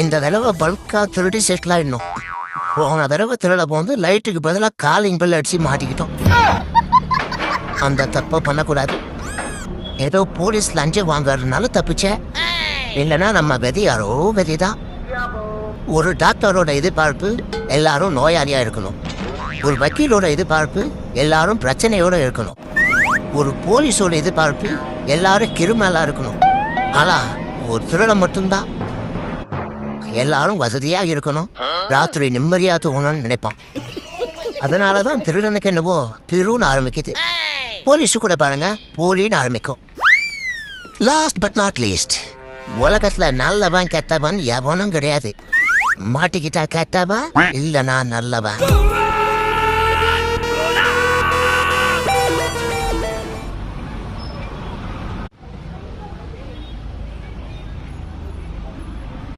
இந்த தடவை பல்காக திருடி செட்டில் ஆயிடணும். போன தடவை திருட போந்து லைட்டுக்கு பதிலாக காலிங் பெல் அடிச்சு மாட்டிக்கிட்டோம். அந்த தப்பை பண்ணக்கூடாது. ஏதோ போலீஸ் லஞ்சம் வாங்குறதுனால தப்பிச்சேன் இல்லைன்னா நம்ம விதி யாரோ விதிதான். ஒரு டாக்டரோட எதிர்பார்ப்பு எல்லாரும் நோயாளியாக இருக்கணும். ஒரு வக்கீலோட எதிர்பார்ப்பு எல்லாரும் பிரச்சனையோடு இருக்கணும். ஒரு போலீஸோட எதிர்பார்ப்பு எல்லாரும் கிருமலாக இருக்கணும். ஆனால் ஒரு திருடன் மட்டும்தான். எல்லாரும் வசதியா இருக்கணும். ராத்திரி நிம்மதியா தூங்கணும்னு நினைப்பான். அதனாலதான் திருடனுக்கு என்னவோ திருன்னு ஆரம்பிக்குது. போலீஸு கூட பாருங்க போலின்னு ஆரம்பிக்கும். லாஸ்ட் பட் நாட் லீஸ்ட் உலகத்துல நல்லவன் கெட்டவன் எவனும் கிடையாது. மாட்டிக்கிட்டா கெட்டவன் இல்லைனா நல்லவன்.